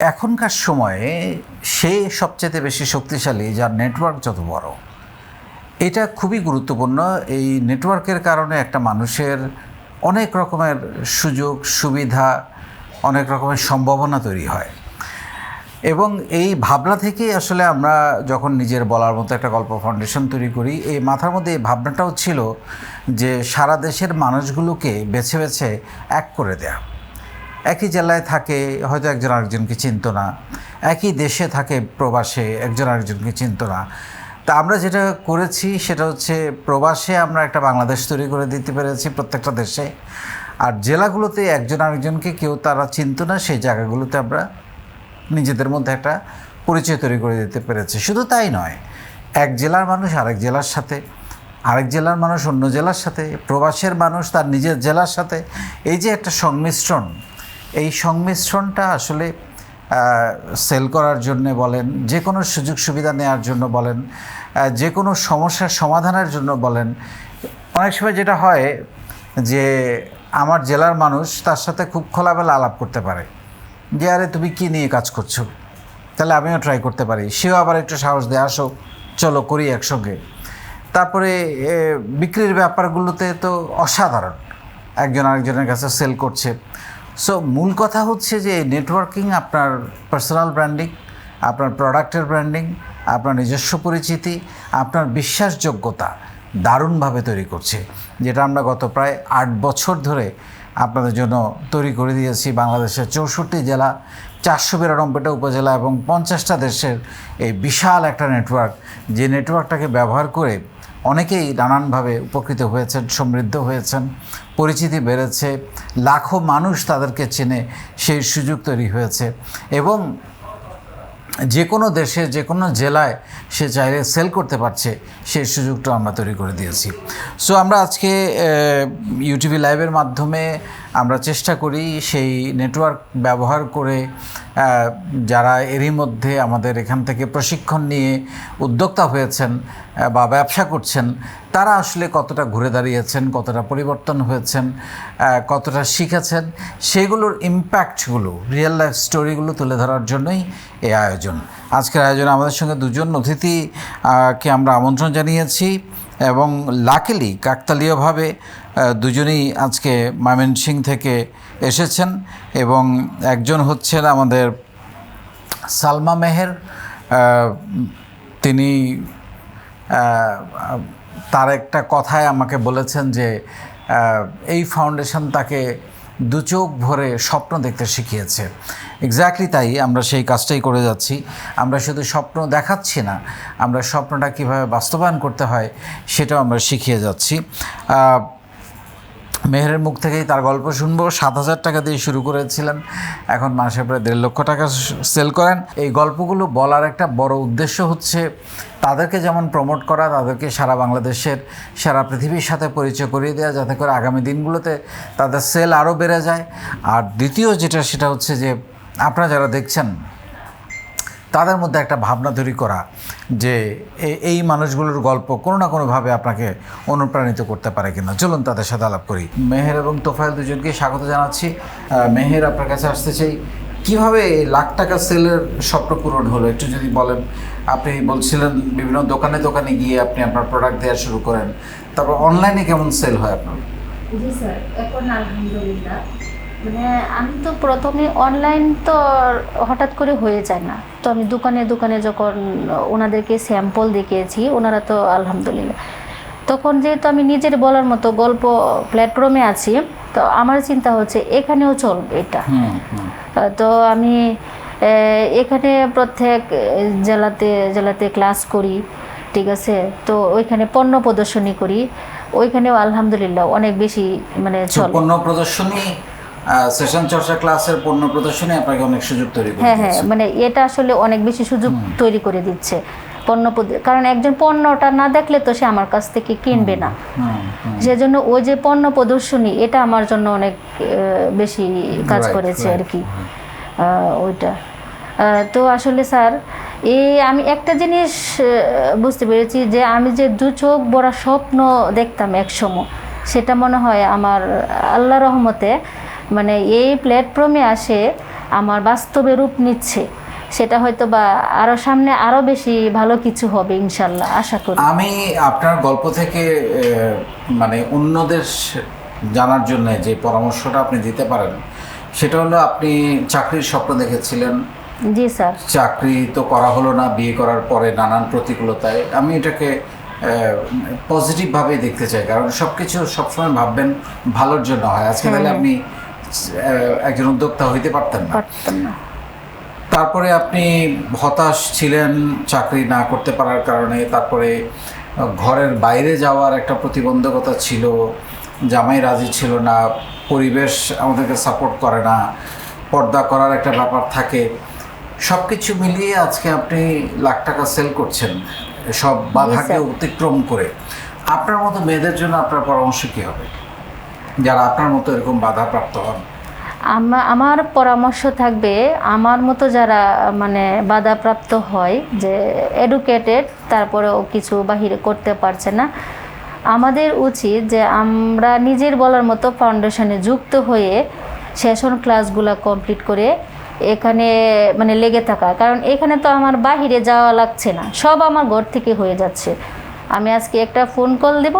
এখনকার সময়ে সে সবচেয়ে বেশি শক্তিশালী, যার নেটওয়ার্ক যত বড়। এটা খুবই গুরুত্বপূর্ণ। এই নেটওয়ার্কের কারণে একটা মানুষের অনেক রকমের সুযোগ, সুবিধা, অনেক রকমের সম্ভাবনা তৈরি হয়। এবং এই ভাবনা থেকেই আসলে আমরা যখন নিজের বলার মতো একটা গল্প ফাউন্ডেশন তৈরি করি, এই মাথার মধ্যে এই ভাবনাটাও ছিল যে সারা দেশের মানুষগুলোকে বেছে বেছে এক করে দেয়া। একই জেলায় থাকে, হয়তো একজন আরেকজনকে চিনত না। একই দেশে থাকে প্রবাসে, একজন আরেকজনকে চিনত না। তা আমরা যেটা করেছি সেটা হচ্ছে প্রবাসে আমরা একটা বাংলাদেশ তৈরি করে দিতে পেরেছি প্রত্যেকটা দেশে। আর জেলাগুলোতে একজন আরেকজনকে কেউ তারা চিনত না, সেই জায়গাগুলোতে আমরা নিজেদের মধ্যে একটা পরিচয় তৈরি করে দিতে পেরেছে। শুধু তাই নয়, এক জেলার মানুষ আরেক জেলার সাথে, আরেক জেলার মানুষ অন্য জেলার সাথে, প্রবাসের মানুষ তার নিজের জেলার সাথে। এই যে একটা সংমিশ্রণ এই সংমিশ্রণটা আসলে সেল করার জন্যে বলেন যে কোনো সুযোগ সুবিধা নেওয়ার জন্য বলেন যে কোনো সমস্যার সমাধানের জন্য বলেন, অনেক সময় যেটা হয় যে আমার জেলার মানুষ তার সাথে খুব খোলাবেলা আলাপ করতে পারে। যে, আরে, তুমি কী নিয়ে কাজ করছ? তাহলে আমিও ট্রাই করতে পারি। সেও আবার একটু সাহস দিয়ে, আসো, চলো, করি একসঙ্গে। তারপরে বিক্রির ব্যাপারগুলোতে তো অসাধারণ। একজন আরেকজনের কাছে সেল করছে। সো মূল কথা হচ্ছে যে নেটওয়ার্কিং আপনার পার্সোনাল ব্র্যান্ডিং আপনার প্রোডাক্টের ব্র্যান্ডিং আপনার নিজস্ব পরিচিতি, আপনার বিশ্বাসযোগ্যতা দারুণভাবে তৈরি করছে। যেটা আমরা গত প্রায় আট বছর ধরে আপনাদের জন্য তৈরি করে দিয়েছি। বাংলাদেশের চৌষট্টি জেলা, চারশো বিরানব্বইটা উপজেলা এবং পঞ্চাশটা দেশের এই বিশাল একটা নেটওয়ার্ক যে নেটওয়ার্কটাকে ব্যবহার করে অনেকেই নানানভাবে উপকৃত হয়েছেন, সমৃদ্ধ হয়েছেন, পরিচিতি বেড়েছে, লাখো মানুষ তাদেরকে চেনে, সেই সুযোগ তৈরি হয়েছে। এবং যে কোনো দেশে, যে কোনো জেলায় সে চাইলে সেল করতে পারছে, সেই সুযোগটা আমরা তৈরি করে দিয়েছি। সো আমরা আজকে ইউটিভি লাইভের মাধ্যমে আমরা চেষ্টা করি সেই নেটওয়ার্ক ব্যবহার করে যারা এরই মধ্যে আমাদের এখান থেকে প্রশিক্ষণ নিয়ে উদ্যোক্তা হয়েছেন বা ব্যবসা করছেন, তারা আসলে কতটা ঘুরে দাঁড়িয়েছেন, কতটা পরিবর্তন হয়েছেন কতটা শিখেছেন, সেগুলোর ইম্প্যাক্টগুলো রিয়েল লাইফ স্টোরিগুলো তুলে ধরার জন্যই এই আয়োজন। আজকের আয়োজনে আমাদের সঙ্গে দুজন অতিথিকে আমরা আমন্ত্রণ জানিয়েছি এবং লাকিলি কাকতালীয়ভাবে দুজনেই আজকে ময়মনসিং থেকে এসেছেন এবং একজন হচ্ছেন আমাদের সালমা মেহের তিনি তার একটা কথায় আমাকে বলেছেন যে এই ফাউন্ডেশন তাকে দু চোখ ভরে স্বপ্ন দেখতে শিখিয়েছে। এক্স্যাক্টলি তাই আমরা সেই কাজটাই করে যাচ্ছি। আমরা শুধু স্বপ্ন দেখাচ্ছি না, আমরা স্বপ্নটা কীভাবে বাস্তবায়ন করতে হয় সেটাও আমরা শিখিয়ে যাচ্ছি। মেহেরের মুখ থেকেই তার গল্প শুনব। সাত হাজার টাকা দিয়ে শুরু করেছিলেন। এখন মাসে প্রায় দেড় লক্ষ টাকা সেল করেন। এই গল্পগুলো বলার একটা বড় উদ্দেশ্য হচ্ছে, তাদেরকে যেমন প্রমোট করা, তাদেরকে সারা বাংলাদেশের, সারা পৃথিবীর সাথে পরিচয় করিয়ে দেওয়া যাতে করে আগামী দিনগুলোতে তাদের সেল আরও বেড়ে যায়। আর দ্বিতীয় যেটা, সেটা হচ্ছে যে, আপনারা যারা দেখছেন তাদের মধ্যে একটা ভাবনা তৈরি করা যে এই মানুষগুলোর গল্প কোনো না কোনোভাবে আপনাকে অনুপ্রাণিত করতে পারে কিনা। চলুন তাদের সাথে আলাপ করি। মেহের এবং তোফায়েল দুজনকে স্বাগত জানাচ্ছি। মেহের আপনার কাছে আসতে চাই। কীভাবে লাখ টাকা সেলের স্বপ্ন পূরণ হলো? একটু যদি বলেন। আপনি বলছিলেন বিভিন্ন দোকানে দোকানে গিয়ে আপনি আপনার প্রোডাক্ট দেওয়া শুরু করেন। তারপর অনলাইনে কেমন সেল হয় আপনার? জি স্যার এখন আলহামদুলিল্লাহ। আমি তো প্রথমে অনলাইন তো হঠাৎ করে হয়ে যায় না। তো আমি দোকানে দোকানে যখন ওনাদেরকে স্যাম্পল দেখিয়েছি ওনারা তো আলহামদুলিল্লাহ। তখন যেহেতু আমি নিজের বলার মতো গল্প প্ল্যাটফর্মে আছি তো আমার চিন্তা হচ্ছে এখানেও চলবে এটা। তো আমি এখানে প্রত্যেক জেলাতে জেলাতে ক্লাস করি ঠিক আছে? তো ওইখানে পণ্য প্রদর্শনী করি ওইখানেও আলহামদুলিল্লাহ অনেক বেশি মানে তো চলে। পণ্য প্রদর্শনী সেশন চর্চা ক্লাসের পণ্য প্রদর্শনী আপনাকে অনেক সুযোগ তৈরি করে হ্যাঁ হ্যাঁ মানে এটা আসলে অনেক বেশি সুযোগ তৈরি করে দিচ্ছে পণ্য কারণ একজন পণ্যটা না দেখলে তো সে আমার কাছ থেকে কিনবে না। সেজন্য ওই যে পণ্য প্রদর্শনী এটা আমার জন্য অনেক বেশি কাজ করেছে আর কি ওইটা। তো আসলে স্যার এই আমি একটা জিনিস বুঝতে পেরেছি যে আমি যে দু চোখ বড় স্বপ্ন দেখতাম একসময় সেটা মনে হয় আমার আল্লাহ রহমতে মানে এই প্ল্যাটফর্মে আসে আমার বাস্তবে রূপ নিচ্ছে। সেটা হয়তো বা আরও সামনে আরও বেশি ভালো কিছু হবে ইনশাল্লাহ আশা করি। আমি আপনার গল্প থেকে মানে অন্যদের জানার জন্য যে পরামর্শটা আপনি দিতে পারেন সেটা হলো আপনি চাকরির স্বপ্ন দেখেছিলেন। জি স্যার। চাকরি তো করা হলো না বিয়ে করার পরে নানান প্রতিকূলতায়। আমি এটাকে পজিটিভভাবে দেখতে চাই কারণ সব কিছু সবসময় ভাববেন ভালোর জন্য হয়। আজকে তাহলে আপনি একজন উদ্যোক্তা হইতে পারতেন না। তারপরে আপনি হতাশ ছিলেন চাকরি না করতে পারার কারণে তারপরে ঘরের বাইরে যাওয়ার একটা প্রতিবন্ধকতা ছিল জামাই রাজি ছিল না পরিবেশ আমাদেরকে সাপোর্ট করে না পর্দা করার একটা ব্যাপার থাকে। সব কিছু মিলিয়ে আজকে আপনি লাখ টাকা সেল করছেন সব বাধাকে অতিক্রম করে। আপনার মতো মেয়েদের জন্য আপনার পরামর্শ কী হবে? যারা আপনার মতো এরকম বাধাপ্রাপ্ত হন? আমার পরামর্শ থাকবে, আমার মতো যারা মানে বাধাপ্রাপ্ত হয়, যে এডুকেটেড তারপরেও কিছু বাহিরে করতে পারছে না। আমাদের উচিত যে আমরা নিজের বলার মতো ফাউন্ডেশনে যুক্ত হয়ে সেশন ক্লাসগুলো কমপ্লিট করে এখানে মানে লেগে থাকা। কারণ এখানে তো আমার বাহিরে যাওয়া লাগছে না। সব আমার ঘর থেকে হয়ে যাচ্ছে। আমি আজকে একটা ফোন কল দেব।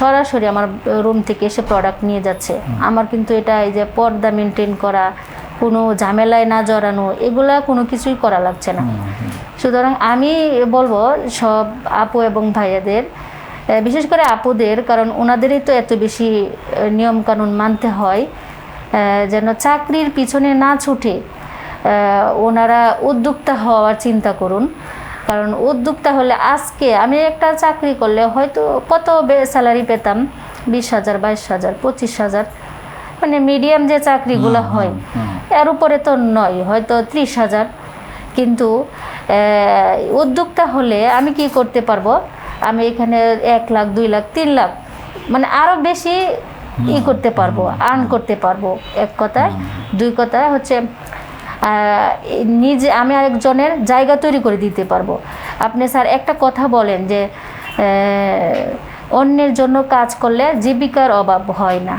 সরাসরি আমার রুম থেকে এসে প্রোডাক্ট নিয়ে যাচ্ছে। আমার কিন্তু এটা এই যে পর্দা মেনটেন করা কোনো ঝামেলায় না জড়ানো এগুলা কোনো কিছুই করা লাগছে না। সুতরাং আমি বলব সব আপু এবং ভাইয়াদের বিশেষ করে আপুদের কারণ ওনাদেরই তো এত বেশি নিয়মকানুন মানতে হয় যেন চাকরির পিছনে না ছুটে ওনারা উদ্যোক্তা হওয়ার চিন্তা করুন। কারণ উদ্যোক্তা হলে আজকে আমি একটা চাকরি করলে হয়তো কত স্যালারি পেতাম? বিশ হাজার বাইশ হাজার পঁচিশ হাজার। মানে মিডিয়াম যে চাকরিগুলো হয় এর উপরে তো নয় হয়তো ত্রিশ হাজার। কিন্তু উদ্যোক্তা হলে আমি কি করতে পারব? আমি এখানে এক লাখ দুই লাখ তিন লাখ মানে আরও বেশি ই করতে পারব আর্ন করতে পারব। এক কথায় দুই কথায় হচ্ছে নিজে আমি আরেকজনের জায়গা তৈরি করে দিতে পারব। আপনি স্যার একটা কথা বলেন যে অন্যের জন্য কাজ করলে জীবিকার অভাব হয় না।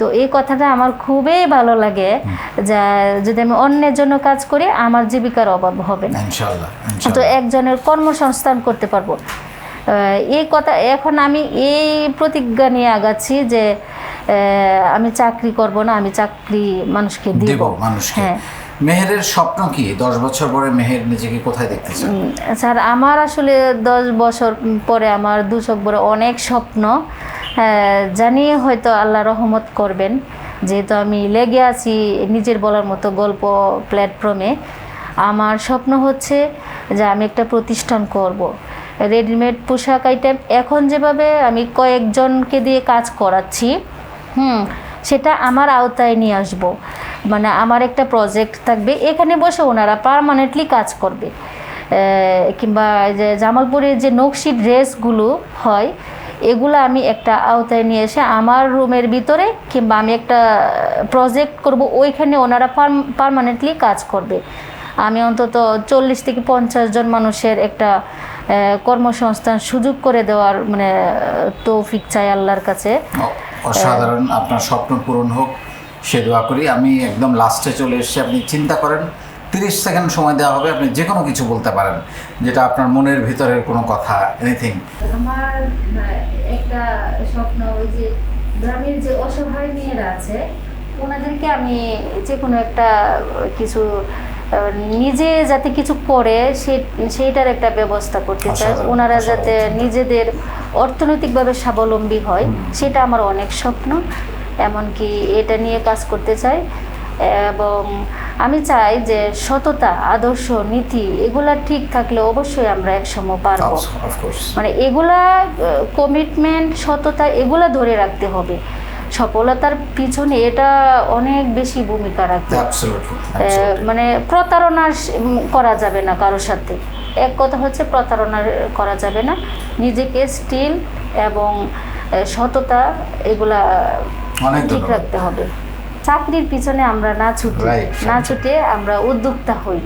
তো এই কথাটা আমার খুবই ভালো লাগে যে যদি আমি অন্যের জন্য কাজ করি আমার জীবিকার অভাব হবে না। তো একজনের কর্মসংস্থান করতে পারব। এই কথা এখন আমি এই প্রতিজ্ঞা নিয়ে আগাচ্ছি যে আমি চাকরি করব না আমি চাকরি মানুষকে দেব। হ্যাঁ। মেহেরের স্বপ্ন কি? দশ বছর পরে মেহের নিজেকে কোথায় দেখতে চান স্যার আমার আসলে দশ বছর পরে আমার দুশক বড় অনেক স্বপ্ন। আহ, জানি হয়তো আল্লাহ রহমত করবেন। যেহেতু আমি লেগে আছি নিজের বলার মতো গল্প প্ল্যাটফর্মে। আমার স্বপ্ন হচ্ছে যে আমি একটা প্রতিষ্ঠান করব। রেডিমেড পোশাক আইটেম এখন যেভাবে আমি কয়েকজনকে দিয়ে কাজ করাচ্ছি হুম সেটা আমার আওতায় নিয়ে আসব। মানে আমার একটা প্রজেক্ট থাকবে, এখানে বসে ওনারা পারমানেন্টলি কাজ করবে। কিংবা যে জামালপুরের যে নকশি ড্রেসগুলো হয়, এগুলো আমি একটা আওতায় নিয়ে এসে আমার রুমের ভিতরে কিংবা আমি একটা প্রজেক্ট করব, ওইখানে ওনারা পারমানেন্টলি কাজ করবে। আমি অন্তত চল্লিশ থেকে পঞ্চাশ জন মানুষের একটা কর্মসংস্থান সুযোগ করে দেওয়ার মানে তৌফিক চাই আল্লাহর কাছে। অসাধারণ, আপনার স্বপ্ন পূরণ হোক। সে দোয়া করি। আমি একদম লাস্টে চলে এসেছি। আপনি চিন্তা করেন তিরিশ সেকেন্ড সময় দেওয়া হবে আপনি যে কোনো কিছু বলতে পারেন যেটা আপনার মনের ভিতরের কোনো কথা এনিথিং আমার একটা স্বপ্ন ওই যে গ্রামের যে অসহায় মেয়েরা আছে ওনাদেরকে আমি যে কোনো একটা কিছু নিজে যাতে কিছু করে সেইটার একটা ব্যবস্থা করতে চাই। ওনারা যাতে নিজেদের অর্থনৈতিকভাবে স্বাবলম্বী হয় সেটা আমার অনেক স্বপ্ন। এমনকি এটা নিয়ে কাজ করতে চাই। এবং আমি চাই যে সততা আদর্শ নীতি এগুলা ঠিক থাকলে অবশ্যই আমরা একসময় পারব। মানে এগুলা কমিটমেন্ট সততা এগুলা ধরে রাখতে হবে। সফলতার পিছনে এটা অনেক বেশি ভূমিকা রাখবে। মানে প্রতারণা করা যাবে না কারোর সাথে। এক কথা হচ্ছে প্রতারণা করা যাবে না। নিজেকে স্টিল এবং সততা এগুলা ঠিক রাখতে হবে। চাকরির পিছনে আমরা না ছুটি না ছুটে আমরা উদ্যোক্তা হই।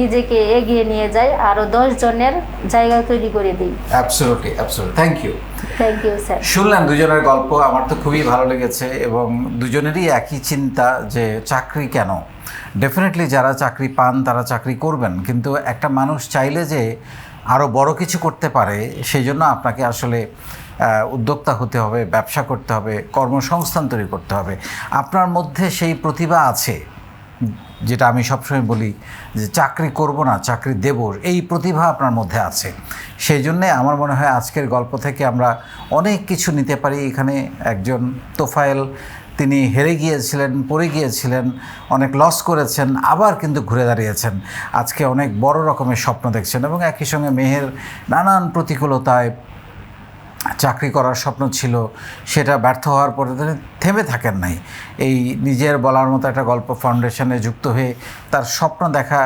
নিজেকে এগিয়ে নিয়ে যাই আরও দশ জনের জায়গা তৈরি করে দিই। Absolutely absolutely thank you thank you sir শুনলেন দুজনের গল্প আমার তো খুবই ভালো লেগেছে এবং দুজনেরই একই চিন্তা যে চাকরি কেন? ডেফিনেটলি যারা চাকরি পান তারা চাকরি করবেন কিন্তু একটা মানুষ চাইলে যে আরও বড় কিছু করতে পারে সেই জন্য আপনাকে আসলে উদ্যোক্তা হতে হবে, ব্যবসা করতে হবে, কর্মসংস্থান তৈরি করতে হবে। আপনার মধ্যে সেই প্রতিভা আছে, যেটা আমি সবসময় বলি যে চাকরি করব না, চাকরি দেব, এই প্রতিভা আপনার মধ্যে আছে। সেই জন্যে আমার মনে হয় আজকের গল্প থেকে আমরা অনেক কিছু নিতে পারি। এখানে একজন তোফায়েল, তিনি হেরে গিয়েছিলেন, পড়ে গিয়েছিলেন, অনেক লস করেছেন, আবার কিন্তু ঘুরে দাঁড়িয়েছেন। আজকে অনেক বড় রকমের স্বপ্ন দেখছেন এবং একই সঙ্গে মেহের নানান প্রতিকূলতায় চাকরি করার স্বপ্ন ছিল, সেটা ব্যর্থ হওয়ার পরে তিনি থেমে থাকেন নাই। এই নিজের বলার মতো একটা গল্প ফাউন্ডেশনে যুক্ত হয়ে তার স্বপ্ন দেখা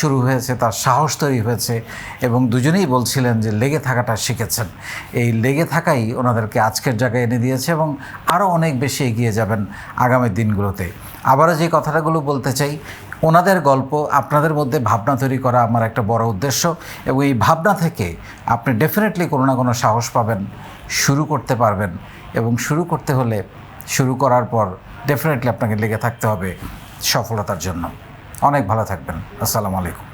শুরু হয়েছে, তার সাহস তৈরি হয়েছে এবং দুজনেই বলছিলেন যে লেগে থাকাটা শিখেছেন। এই লেগে থাকাই ওনাদেরকে আজকের জায়গায় এনে দিয়েছে এবং আরও অনেক বেশি এগিয়ে যাবেন আগামী দিনগুলোতে। আবারও যে কথাটাগুলো বলতে চাই ওনাদের গল্প, আপনাদের মধ্যে ভাবনা তৈরি করা আমার একটা বড় উদ্দেশ্য এবং এই ভাবনা থেকে আপনি ডেফিনেটলি কোনো না কোনো সাহস পাবেন, শুরু করতে পারবেন এবং শুরু করতে হলে শুরু করার পর ডেফিনেটলি আপনাকে লেগে থাকতে হবে সফলতার জন্য। অনেক ভালো থাকবেন। আসসালামু আলাইকুম।